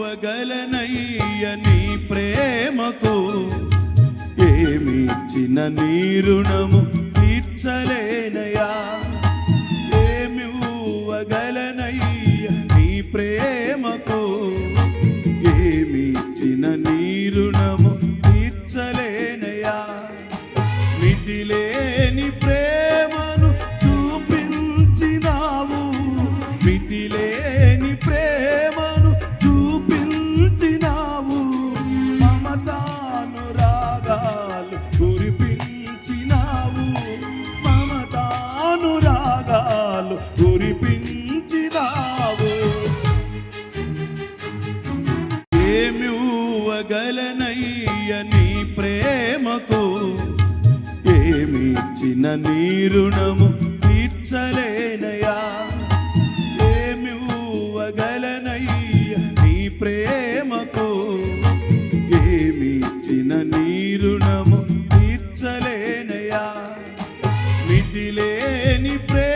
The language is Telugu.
ఇవ్వగలనయ్య నీ ప్రేమకు. ఏమిచ్చిన నీ రుణము తీర్చలేనయా ఏమివ్వగలనయ్య నీ ప్రేమకు. ఏమిచ్చిన నీ రుణము తీర్చలేనయా మితిలేని ప్రేమను చూపించినావు. మితి ఇవ్వగలనయ్య నీ ప్రేమకు ఏమిచ్చిన నీ రుణము తీర్చలేనయా? ఏమి ఊవగలనయ్య నీ ప్రేమకు ఏమిచ్చిన నీ రుణము తీర్చలేనయా? విధిలేని ప్రేమ